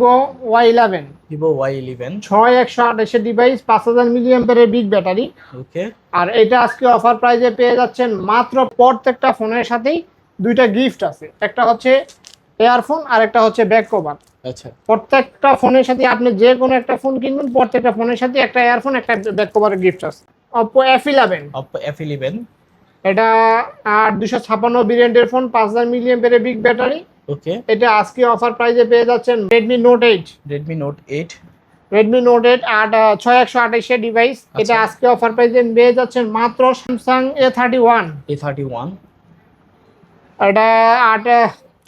Vivo Y eleven Vivo Y eleven ছয় একশো আঠাশের ডিভাইস পাঁচ হাজার মিলিয়াম্পারের বিগ ব্যাটারি ওকে আর এটা আজকে অফার প্রাইজে পেয়ে যাচ্ছেন মাত্র প্রত্যেকটা ফোনের সাথেই দুইটা গিফট আছে। একটা হচ্ছে এয়ারফোন আর একটা হচ্ছে ব্যাক কভার আচ্ছা। প্রত্যেকটা ফোনের সাথে আপনি যে কোনো একটা ফোন কিনবেন প্রত্যেকটা ফোনের সাথে একটা এয়ারফোন একটা ব্যাক কভারের গিফট আছে। Oppo F eleven Oppo F eleven এটা আর দুশো ছাপ্পান্ন ভেরিয়েন্টের ফোন পাঁচ হাজার মিলিয়াম্পারের বিগ ব্যাটারি ওকে এটা আজকে অফার প্রাইজে পেয়ে যাচ্ছেন Redmi Note eight Redmi Note eight Redmi Note eight আট ছয় একশো আঠাশের ডিভাইস এটা আচ্ছা। আজকে অফার প্রাইজে পেয়ে যাচ্ছেন মাত্র এ থার্টি ওয়ান এটা আট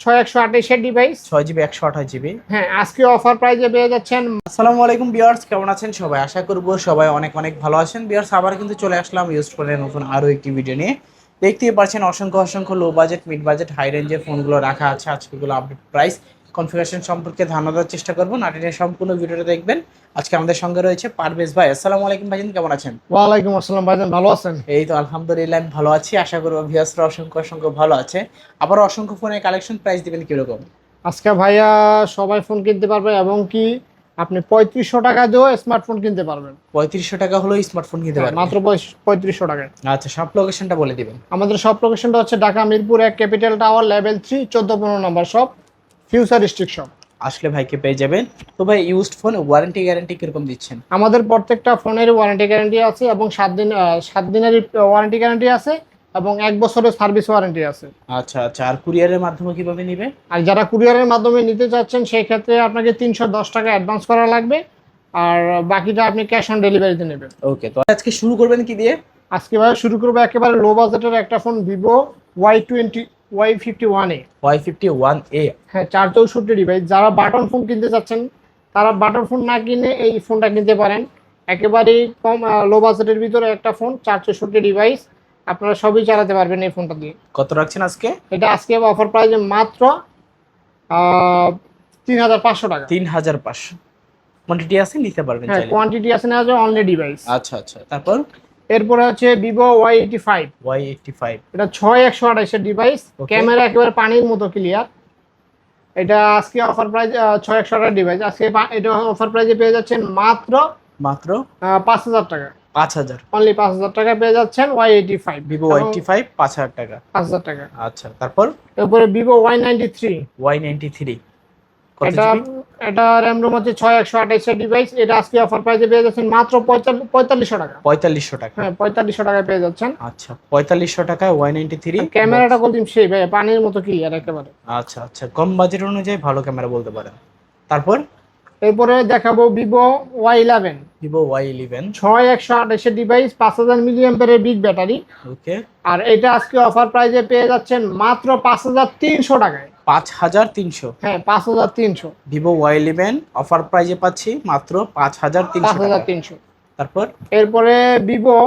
ছয় একশো আঠাশের ডিভাইস ছয় জিবি একশো আঠাশ জিবি। হ্যাঁ আজকে অফার প্রাইজে পেয়ে যাচ্ছেন আসসালামু আলাইকুম বিয়ার্স কেমন আছেন সবাই? আশা করব সবাই অনেক অনেক ভালো আছেন। বিয়ার্স আবার কিন্তু চলে আসলাম ইউজ করে নতুন আরও একটি ভিডিও নিয়ে। দেখতেই পাচ্ছেন অসংখ্য অসংখ্য low budget mid budget high রেঞ্জের ফোনগুলো রাখা আছে আজকেগুলো আপডেট প্রাইস কনফিগারেশন সম্পর্কে ধারণা দেওয়ার চেষ্টা করব। নাটিনের সম্পূর্ণ ভিডিওটা দেখবেন। আজকে আমাদের সঙ্গে রয়েছে পারভেজ ভাই। আসসালামু আলাইকুম ভাইজান কেমন আছেন? ওয়ালাইকুম আসসালাম ভাইজান ভালো আছেন? এই তো আলহামদুলিল্লাহ আমি ভালো আছি। আশা করব ভিয়াসরা অসংখ্য অসংখ্য ভালো আছে। আবার অসংখ্য ফোনের কালেকশন প্রাইস দিবেন কীরকম? আজকে ভাইয়া সবাই ফোন কিনতে পারবে এবং কি আপনি পঁয়ত্রিশশো টাকা দিয়েও স্মার্টফোন কিনতে পারবেন। পঁয়ত্রিশশো টাকা হলো স্মার্টফোন কিনতে পারবেন। মাত্র পঁয়ত্রিশশো টাকায়। আচ্ছা সব লোকেশনটা বলে দিবেন। আমাদের সব লোকেশনটা হচ্ছে ঢাকা মিরপুর এক ক্যাপিটাল টাওয়ার লেভেল থ্রি চোদ্দ পনেরো নম্বর সব ফিউচার রিস্ট্রিকশন আসলে ভাইকে পেয়ে যাবেন। তো ভাই ইউজড ফোন ওয়ারেন্টি গ্যারান্টি কীরকম দিচ্ছেন? আমাদের প্রত্যেকটা ফোনের ওয়ারেন্টি গ্যারান্টি আছে এবং সাত দিন সাত দিনের ওয়ারেন্টি গ্যারান্টি আছে। এবং এক বছরের সার্ভিস ওয়ারেন্টি আছে। আচ্ছা আচ্ছা। আর কুরিয়ারের মাধ্যমে কীভাবে নিবে? আর যারা কুরিয়ারের মাধ্যমে নিতে চাচ্ছেন সেই ক্ষেত্রে আপনাকে তিনশো দশ টাকা অ্যাডভান্স করা লাগবে। আর বাকিটা আপনি ক্যাশ অন ডেলিভারিতে নেবেন। ওকে তো আজকে শুরু করবেন কি দিয়ে? আজকে ভাই শুরু করব একেবারে লো বাজেটের একটা phone Vivo Y twenty Y fifty one A Y fifty one A হ্যাঁ চার চৌষট্টি ডিভাইস যারা বাটন ফোন কিনতে চাচ্ছেন তারা বাটন ফোন না কিনে এই ফোনটা কিনতে পারেন। একেবারেই কম লো বাজেটের ভিতরে একটা ফোন চার চৌষট্টি ডিভাইস আপনারা সবই চালাতে পারবেন এই ফোনটা দিয়ে। কত রাখছেন আজকে? এটা আজকে অফার প্রাইসে মাত্র তিন হাজার পাঁচশো টাকা। তিন হাজার পাঁচশো। কোয়ান্টিটি আছে নিতে পারবেন হ্যাঁ কোয়ান্টিটি আছে না আছে অনলি ডিভাইস আচ্ছা আচ্ছা। তারপর? এরপরে হচ্ছে Vivo Y eighty five Y eighty five এটা ছয় একশো আঠাশের ডিভাইস. ক্যামেরা একেবারে পানির মতো ক্লিয়ার এটা আজকে অফার প্রাইস ছয় একশো আঠাশ ডিভাইস আজকে এটা অফার প্রাইসে পেয়ে যাচ্ছেন মাত্র মাত্র? পাঁচ হাজার টাকা। পাঁচ হাজার। অনলি পাঁচ হাজার টাকা পেয়ে যাচ্ছেন Y eighty five Vivo Y five পাঁচ হাজার টাকা। পাঁচ হাজার টাকা। আচ্ছা তারপর? Vivo Y ninety three Y ninety three এটা এটা র্যাম রোম হচ্ছে ছয় একশো আঠাইশের ডিভাইস এটা আজকে অফার প্রাইসে পেয়ে যাচ্ছেন মাত্র পঁয়তাল্লিশশো টাকা। পঁয়তাল্লিশশো টাকা। হ্যাঁ পঁয়তাল্লিশশো টাকায় পেয়ে যাচ্ছেন। আচ্ছা পঁয়তাল্লিশশো টাকায় ওয়াই নাইনটি থ্রি ক্যামেরাটা বলতেন সেই ভাই পানির মতো ক্লিয়ার একেবারে। আচ্ছা আচ্ছা কম বাজেট অনুযায়ী ভালো ক্যামেরা বলতে পারেন। তারপর? এরপরে দেখাবো Vivo Y eleven Vivo Y eleven ছয় একশো আঠাশের ডিভাইস পাঁচ হাজার মিলিয়াম্পারের বিগ ব্যাটারি ওকে আর এটা আজকে অফার প্রাইসে পেয়ে যাচ্ছেন মাত্র পাঁচ হাজার তিনশো টাকায়। পাঁচ হাজার তিনশো। হ্যাঁ পাঁচ হাজার তিনশো। ভিভো ওয়াই ইলেভেন অফার প্রাইজে পাচ্ছি মাত্র পাঁচ হাজার তিনশো হাজার। তিনশো। তারপর? এরপরে ভিভো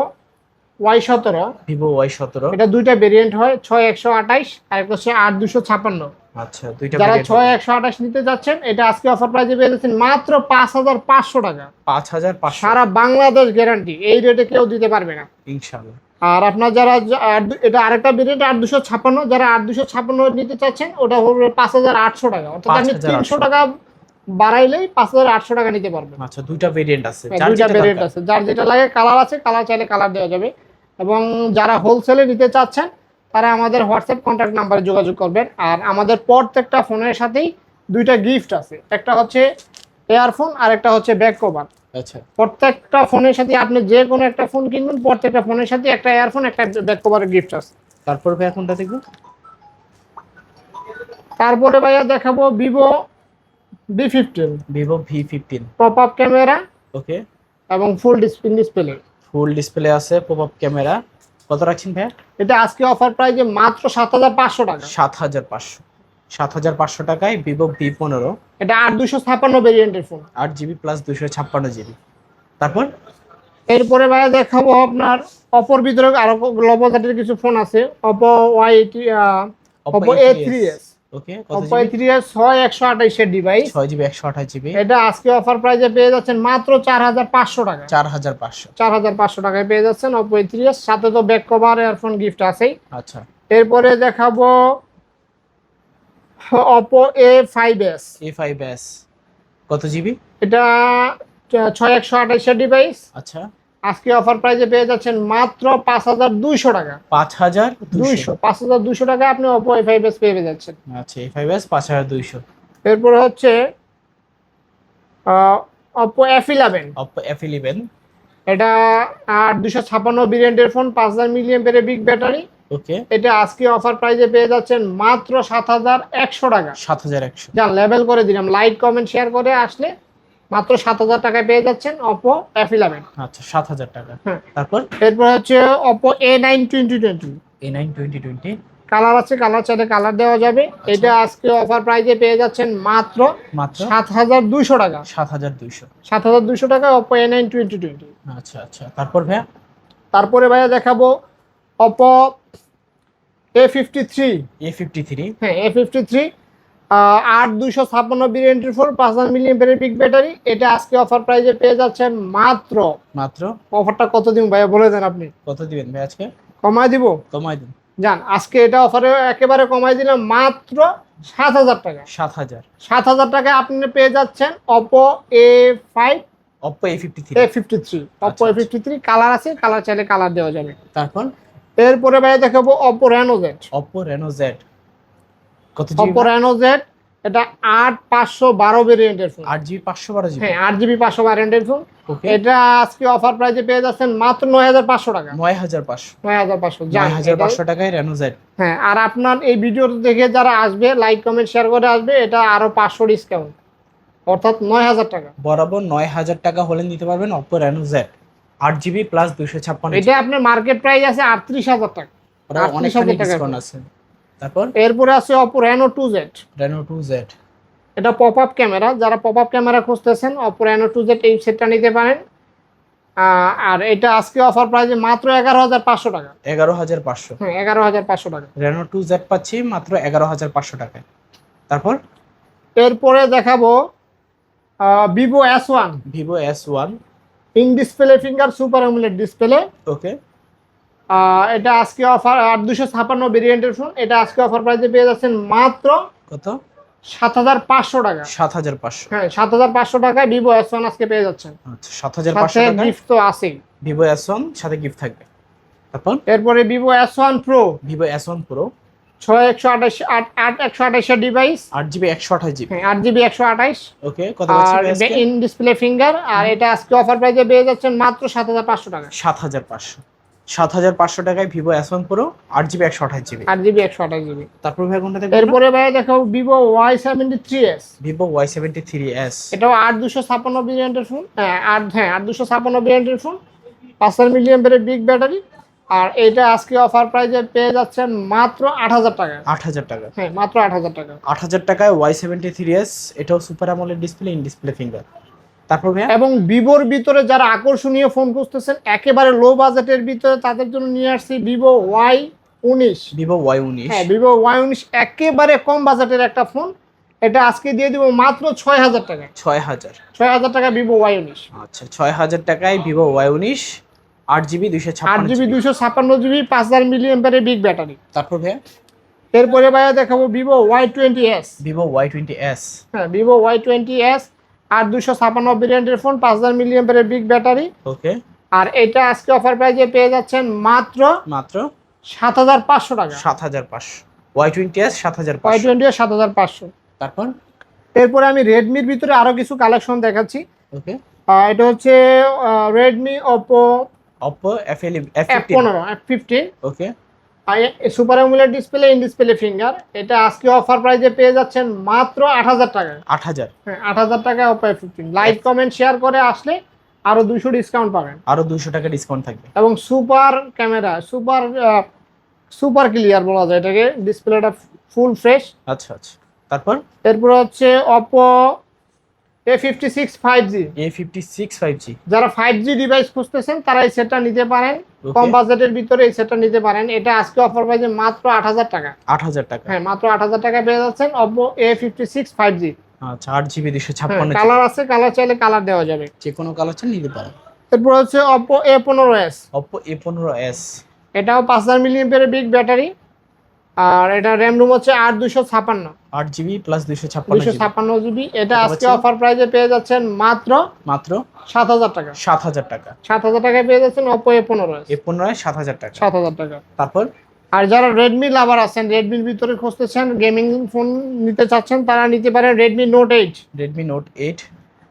ওয়াই সতেরো। ভিভো ওয়াই সতেরো। এটা দুইটা ভেরিয়েন্ট হয় ছয় একশো আঠাইশ আর একটা হচ্ছে আট দুশো ছাপ্পান্ন আচ্ছা দুইটা যারা variant ছয়। একশো আঠাশ নিতে যাচ্ছেন এটা আজকে অফার প্রাইসে পেয়ে যাচ্ছেন মাত্র পাঁচ হাজার পাঁচশো টাকা। পাঁচ হাজার পাঁচশো। সারা বাংলাদেশ গ্যারান্টি এই রেটে কেউ দিতে পারবে না। ইনশাল্লাহ আর আপনার যারা এটা আরেকটা ভেরিয়েন্ট আট দুশো ছাপ্পান্ন যারা আট দুশো ছাপ্পান্ন নিতে চাচ্ছেন ওটা হবে পাঁচ হাজার আটশো টাকা। অর্থাৎ আপনি তিনশো টাকা বাড়াইলেই পাঁচ হাজার আটশো টাকা নিতে পারবেন। আচ্ছা দুইটা ভেরিয়েন্ট আছে। হ্যাঁ, দুইটা ভেরিয়েন্ট আছে। যার যেটা লাগে কালার আছে কালার চাইলে কালার দেওয়া যাবে। এবং যারা হোলসেলে নিতে চাচ্ছেন তারা আমাদের হোয়াটসঅ্যাপ কন্ট্যাক্ট নাম্বারে যোগাযোগ করবেন। আর আমাদের প্রত্যেকটা ফোনের সাথেই দুইটা গিফট আছে। একটা হচ্ছে এয়ারফোন আর একটা হচ্ছে ব্যাক কভার। আচ্ছা। প্রত্যেকটা ফোনের সাথে আপনি যে কোনো একটা ফোন কিনবেন প্রত্যেকটা ফোনের সাথে একটা এয়ারফোন একটা ব্যাক কভারের গিফট আছে। তারপর ভাই কোনটা দেখব? তারপরে ভাইয়া দেখাবো Vivo V fifteen. Vivo V fifteen. Pop up camera okay. এবং full display display full display আছে পপ আপ ক্যামেরা কত রাখছেন ভাইয়া? এটা আজকে অফার প্রাইসে মাত্র সাত হাজার পাঁচশো টাকা। সাত হাজার পাঁচশো। সাত হাজার পাঁচশো টাকায় ভিভো ভি পনেরো। এটা আট দুশো ছাপ্পান্ন ভেরিয়েন্টের ফোন আট জিবি প্লাস দুশো ছাপ্পান্ন জিবি তারপর? এরপরে ভাইয়া দেখাবো আপনার অপর বিদ্রোহ আরও লবজাটির বাজেটের কিছু ফোন আছে। Oppo Y Oppo A three S okay device GB এটা আজকে অফার প্রাইসে পেয়ে যাচ্ছেন মাত্র টাকা টাকায়। পেয়ে যাচ্ছেন সাথে তো ব্যাক কভার এয়ারফোন গিফট আছেই। আচ্ছা। এরপরে দেখাবো Oppo A five S A five S কত জিবি এটা ছয় একশো আঠাইশের ডিভাইস আচ্ছা। আজকে অফার প্রাইজে পেয়ে যাচ্ছেন মাত্র পাঁচ হাজার দুইশো টাকা। পাঁচ হাজার দুইশো? দুইশো পাঁচ হাজার দুইশো টাকা আপনি অপো এ ফাইভ এস পেয়ে যাচ্ছেন। আচ্ছা এ ফাইভ এস পাঁচ হাজার দুইশো। এরপরে হচ্ছে Oppo F eleven Oppo F eleven এটা আট দুশো ছাপ্পান্ন ভেরিয়েন্টের ফোন পাঁচ হাজার মিলিয়ন পেরে বিগ ব্যাটারি ওকে। এটা আজকে অফার প্রাইজে পেয়ে যাচ্ছেন মাত্র সাত হাজার একশো টাকা। সাত হাজার একশো। যা লেভেল করে দিলাম। লাইক কমেন্ট শেয়ার করে আসলে মাত্র সাত হাজার টাকায় পেয়ে যাচ্ছেন অপো এফ ইলেভেন আচ্ছা সাত হাজার টাকা। হ্যাঁ। তারপর? এরপর হচ্ছে Oppo A nine twenty twenty A nine twenty twenty colour আছে কালার চাইলে কালার দেওয়া যাবে। এটা আজকে অফার প্রাইজে পেয়ে যাচ্ছেন মাত্র মাত্র? সাত হাজার দুইশো টাকা। সাত হাজার দুইশো। সাত হাজার দুইশো টাকা Oppo A nine twenty twenty আচ্ছা আচ্ছা। তারপর ভাইয়া? তারপরে ভাইয়া দেখাবো Oppo A fifty three A fifty three হ্যাঁ এ ফিফটি থ্রি আট দুইশো ছাপ্পান্ন বিরিয়ান্টির ফোর পাঁচ হাজার মিলিয়ন পিক ব্যাটারি এটা আজকে অফার প্রাইজে পেয়ে যাচ্ছেন মাত্র মাত্র? অফারটা কত দিন ভাইয়া বলে দেন আপনি? কত দিবেন ভাই আজকে? কমায় দিব? কমাই দিন। যান আজকে এটা অফারে একেবারে কমাই দিলাম মাত্র সাত হাজার টাকা। সাত হাজার। সাত হাজার টাকায় আপনি পেয়ে যাচ্ছেন Oppo A five Oppo A fifty three A fifty three Oppo A fifty three colour আছে কালার চাইলে কালার দেওয়া যাবে। তারপর? এরপরে ভাইয়া দেখাবো Oppo Reno Z Oppo Reno Z কত রেনো এটা আট পাঁচশো বারো ভেরিয়েন্টের ফোন আট জিবি পাঁচশো বারো জিবি হ্যাঁ আট জিবি পাঁচশো ফোন এটা আজকে অফার প্রাইজে পেয়ে যাচ্ছেন মাত্র নয় হাজার পাঁচশো টাকা। নয় হাজার পাঁচশো। নয় হাজার পাঁচশো নয় হাজার পাঁচশো টাকায় রেনো জেড হ্যাঁ আর আপনার এই ভিডিওটা দেখে যারা আসবে লাইক কমেন্ট শেয়ার করে আসবে এটা আরও পাঁচশো ডিসকাউন্ট অর্থাৎ নয় হাজার টাকা। বরাবর নয় হাজার টাকা হলে নিতে পারবেন অপো রেনো জেড আট জিবি প্লাস দুইশো ছাপ্পান্ন এটা আপনার মার্কেট প্রাইস আছে আটত্রিশ হাজার টাকা। 38,000 টাকা ডিসকাউন্ট আছে। তারপর? এরপরে আছে Oppo Reno two Z Reno two Z এটা পপ আপ ক্যামেরা যারা পপ আপ ক্যামেরা খুঁজতেছেন অপো রেনো টু জেড এই সেটটা নিতে পারেন। আর এটা আজকে অফার প্রাইসে মাত্র এগারো হাজার পাঁচশো টাকা। এগারো হাজার পাঁচশো। হ্যাঁ এগারো হাজার পাঁচশো টাকা। রেনো টু জেড পাচ্ছি মাত্র এগারো হাজার পাঁচশো টাকায়। তারপর? এরপরে দেখাবো Vivo S one Vivo S one in display finger super AMOLED display okay এটা আজকে অফার আর দুশো ছাপান্ন ভেরিয়েন্টের ফোন এটা আজকে অফার প্রাইসে পেয়ে যাচ্ছেন মাত্র কত? সাত হাজার পাঁচশো টাকা। সাত হাজার পাঁচশো। হ্যাঁ সাত হাজার পাঁচশো টাকায় ভিভো এস ওয়ান আজকে পেয়ে যাচ্ছেন। আচ্ছা সাত হাজার পাঁচশো গিফট তো আছেই। ভিভো এস ওয়ান সাথে গিফট থাকবে। তারপর? এরপরে Vivo S one pro Vivo S one pro ছয় একশো আঠাশ আট আট একশো আঠাশের ডিভাইস আট জিবি একশো আঠাশ জিবি। হ্যাঁ আট জিবি একশো আঠাইশ ওকে কত আর ইন ডিসপ্লে ফিঙ্গার আর এটা আজকে অফার প্রাইসে পেয়ে যাচ্ছেন মাত্র সাত হাজার পাঁচশো টাকা। সাত হাজার পাঁচশো। সাত হাজার পাঁচশো টাকায় ভিভো এস ওয়ান প্রো আট জিবি একশো আঠাশ জিবি। আট জিবি একশো আঠাশ জিবি। তারপর ভাই কোনটা দেখব এরপরে ভাই দেখো Vivo Y seventy three S. Vivo Y seventy three S. এটাও আট দুশো ছাপ্পান্ন ভেরিয়েন্টের ফোন হ্যাঁ আট হ্যাঁ আট দুশো ছাপ্পান্ন ভেরিয়েন্টের ফোন পাঁচশো মিলিয়ন পেরের বিগ ব্যাটারি আর এটা আজকে অফার প্রাইসে পেয়ে যাচ্ছেন মাত্র আট হাজার টাকা। আট হাজার টাকা। হ্যাঁ মাত্র আট হাজার টাকা। আট হাজার টাকায় ওয়াই সেভেন্টি থ্রি এস এটাও সুপার আমলের ডিসপ্লে ইন ডিসপ্লে ফিঙ্গার তারপর এবং ভিভোর ভিতরে যারা আকর্ষণীয় ফোন খুঁজতেছেন একেবারে লো বাজেটের ভিতরে তাদের জন্য নিয়ে আসছি ভিভো ওয়াই উনিশ। ভিভো ওয়াই উনিশ। হ্যাঁ ভিভো ওয়াই উনিশ একেবারে কম বাজেটের একটা ফোন। এটা আজকে দিয়ে দিব মাত্র ছয় হাজার টাকা ছয় হাজার। ছয় হাজার টাকা ভিভো ওয়াই উনিশ। আচ্ছা ছয় হাজার টাকায় ভিভো ওয়াই উনিশ আট জিবি দুইশো আট জিবি দুশো ছাপ্পান্ন জিবি পাঁচ হাজার মিলিয়ন পেরের বিগ ব্যাটারি তারপর ভাইয়া? এরপরে ভাইয়া দেখাবো Vivo Y twenty S. Vivo Y twenty S. হ্যাঁ ভিভো ওয়াই টোয়েন্টি এস আর দুশো ছাপান্ন ভেরিয়েন্টের ফোন পাঁচ হাজার মিলিয়ন বিগ ব্যাটারি ওকে আর এটা আজকে অফার প্রাইজে পেয়ে যাচ্ছেন মাত্র মাত্র? সাত হাজার পাঁচশো টাকা। সাত হাজার পাঁচশো। ওয়াই টোয়েন্টি এস সাত হাজার ওয়াই টোয়েন্টি সাত হাজার পাঁচশো। তারপর? এরপরে আমি রেডমির ভিতরে আরও কিছু কালেকশন দেখাচ্ছি। ওকে এটা হচ্ছে Redmi Oppo L F F পনেরো F fifteen okay super AMOLED display in display finger এটা আজকে অফার প্রাইজে পেয়ে যাচ্ছেন মাত্র আট হাজার টাকায়। আট হাজার। হ্যাঁ আট হাজার টাকায় Oppo F fifteen like comment share করে আসলে আরও দুশো ডিসকাউন্ট পাবেন। আরও দুইশো টাকা ডিসকাউন্ট থাকবে। এবং super camera super super clear বলা যায় এটাকে। ডিসপ্লেটা ফুল ফ্রেশ আচ্ছা আচ্ছা। তারপর? এরপর হচ্ছে Oppo A fifty six five G A fifty six five G যারা ফাইভ জি ডিভাইস খুঁজতেছেন তারা এই সেটটা নিতে পারেন। কম বাজেটের ভিতরে এই সেটটা নিতে পারেন। এটা আজকে অফার প্রাইসে মাত্র আট হাজার টাকা। আট হাজার টাকা। হ্যাঁ মাত্র আট হাজার টাকা পেয়ে যাচ্ছেন Oppo A fifty six five G আচ্ছা আট জিবি দুশো ছাপ্পান্ন কালার আছে কালার চাইলে কালার দেওয়া যাবে। যে কোনো কালার চান নিতে পারেন। এরপর হচ্ছে অপো এ পনেরো এস অপো এ পনেরো এস এটাও পাঁচ হাজার মিলিয়ন পেরে বিগ ব্যাটারি আর এটা র্যাম রুম হচ্ছে আট দুশো ছাপান্ন। আট জিবি প্লাস দুইশো ছাপ্পান্ন দুশো জিবি। ছাপান্ন জিবি। এটা আজকে? অফার প্রাইজে পেয়ে যাচ্ছেন মাত্র মাত্র সাত হাজার টাকা। সাত হাজার টাকা। সাত হাজার টাকায় পেয়ে যাচ্ছেন অপো এ পনেরো এ পনেরোয় সাত হাজার টাকা। সাত হাজার টাকা। তারপর? আর যারা রেডমি লাভার আছেন রেডমির ভিতরে খুঁজতেছেন গেমিং ফোন নিতে চাচ্ছেন তারা নিতে পারেন Redmi Note eight Redmi Note eight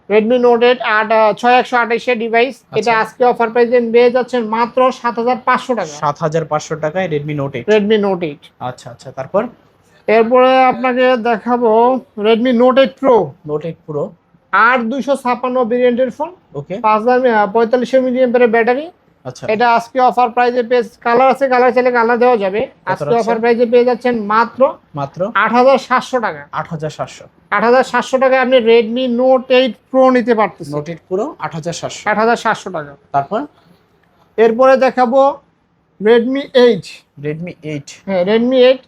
Redmi Note eight আট ছয় একশো আঠাইশের ডিভাইস এটা আজকে অফার প্রাইজে পেয়ে যাচ্ছেন মাত্র সাত হাজার পাঁচশো টাকা। সাত হাজার পাঁচশো টাকায় Redmi Note eight Redmi Note eight আচ্ছা আচ্ছা তারপর? এরপরে আপনাকে দেখাবো Redmi Note eight pro Note eight pro আট দুইশো ছাপান্ন ভেরিয়েন্টের ফোন ওকে পাঁচ হাজার পঁয়তাল্লিশশো মিলিয়ন ব্যাটারি আচ্ছা এটা আজকে অফার প্রাইজে পেজ কালার আছে কালার চাইলে কালার দেওয়া যাবে। আজকে অফার প্রাইজে পেয়ে যাচ্ছেন মাত্র মাত্র? আট হাজার সাতশো টাকা। আট হাজার সাতশো। আট হাজার সাতশো টাকায় আপনি রেডমি নোট এইট প্রো নিতে পারতেছেন। নোট এইট পুরো আট হাজার সাতশো। আট হাজার সাতশো টাকা। তারপর? এরপরে দেখাবো রেডমি এইট রেডমি এইট হ্যাঁ রেডমি এইট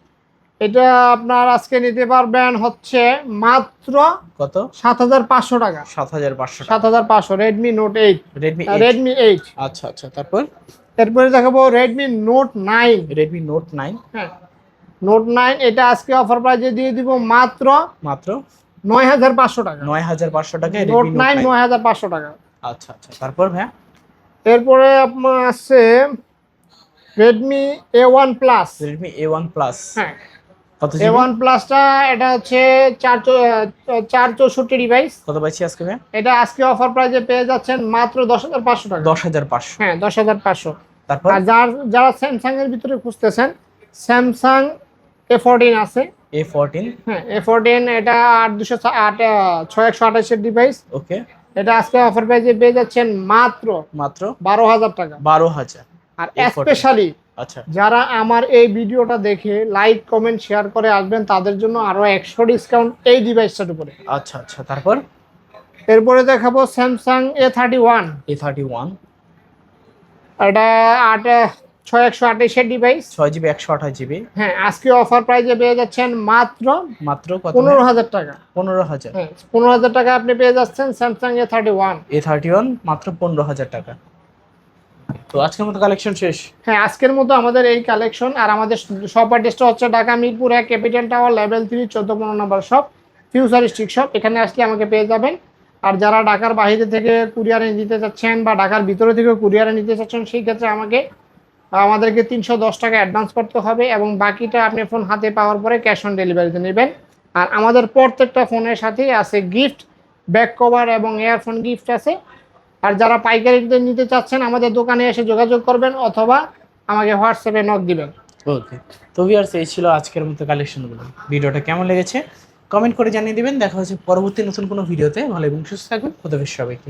এটা আপনার আজকে নিতে পারবেন হচ্ছে মাত্র কত? সাত হাজার পাঁচশো টাকা। সাত হাজার পাঁচশো সাত হাজার পাঁচশো Redmi Note eight Redmi Redmi eight আচ্ছা আচ্ছা তারপর? এরপরে দেখাবো Redmi Note nine Redmi Note nine হ্যাঁ। নোট নাইন এটা আজকে অফার প্রাইজে দিয়ে দিব মাত্র মাত্র? নয় হাজার পাঁচশো টাকা। নয় হাজার পাঁচশো টাকায় নোট নাইন নয় হাজার পাঁচশো টাকা। আচ্ছা আচ্ছা তারপর ভাইয়া? এরপরে আপনার আছে Redmi A one plus Redmi A one plus হ্যাঁ। এ জিবি ওয়ান প্লাসটা এটা হচ্ছে চার চার চৌষট্টি ডিভাইস কত পাইছি আজকে এটা আজকে অফার প্রাইজে পেয়ে যাচ্ছেন মাত্র দশ হাজার পাঁচশো টাকা। দশ হাজার পাঁচশো। হ্যাঁ দশ হাজার পাঁচশো। তারপর? যার যারা স্যামসাং এর ভিতরে খুঁজতেছেন স্যামসাং এ ফোরটিন আছে। এ ফোরটিন হ্যাঁ এ ফোরটিন এটা আট দুশো আট ছয় একশো আঠাশের ডিভাইস ওকে। এটা আজকে অফার প্রাইজে পেয়ে যাচ্ছেন মাত্র মাত্র? বারো হাজার টাকা। বারো হাজার। আর A14 স্পেশালি যারা আমার এই ভিডিওটা দেখে লাইক কমেন্ট শেয়ার করে আসবেন তাদের জন্য আরও একশো ডিসকাউন্ট এই ডিভাইসটার উপরে। আচ্ছা আচ্ছা তারপর? এরপরে দেখাবো Samsung A thirty one A thirty one এটা আট ছয় একশো আঠাশের ডিভাইস ছয় জিবি একশো আঠাশ জিবি। হ্যাঁ আজকে অফার প্রাইজে পেয়ে যাচ্ছেন মাত্র মাত্র পনেরো হাজার টাকা। পনেরো হাজার। হ্যাঁ পনেরো হাজার টাকা আপনি পেয়ে যাচ্ছেন Samsung A thirty one A thirty one মাত্র পনেরো হাজার টাকা। তো আজকের মতো কালেকশন শেষ। হ্যাঁ আজকের মতো আমাদের এই কালেকশন আর আমাদের শপ অ্যাড্রেসটা হচ্ছে ঢাকা মিরপুর এক ক্যাপিটাল টাওয়ার লেভেল থ্রি চোদ্দ পনেরো number shop future stick shop এখানে আসলে আমাকে পেয়ে যাবেন। আর যারা ঢাকার বাইরে থেকে কুরিয়ারে নিতে চাচ্ছেন বা ঢাকার ভিতরে থেকে কুরিয়ারে নিতে চাচ্ছেন, সেই ক্ষেত্রে আমাকে, আমাদেরকে তিনশো দশ টাকা অ্যাডভান্স করতে হবে এবং বাকিটা আপনি ফোন হাতে পাওয়ার পরে ক্যাশ অন ডেলিভারিতে নেবেন। আর আমাদের প্রত্যেকটা ফোনের সাথেই আছে গিফট ব্যাক কভার এবং ইয়ারফোন গিফট আছে। আর যারা পাইকারিতে নিতে চাচ্ছেন, আমাদের দোকানে এসে যোগাযোগ করবেন অথবা আমাকে হোয়াটসঅ্যাপে নক দিবেন। ওকে। তো ভিউয়ার্স এই ছিল আজকের মতো কালেকশনগুলো ভিডিওটা কেমন লেগেছে? কমেন্ট করে জানিয়ে দিবেন। দেখা হচ্ছে পরবর্তী নতুন কোনো ভিডিওতে ভালো এবং সুস্থ থাকবেন খুদাফিজ সবাইকে।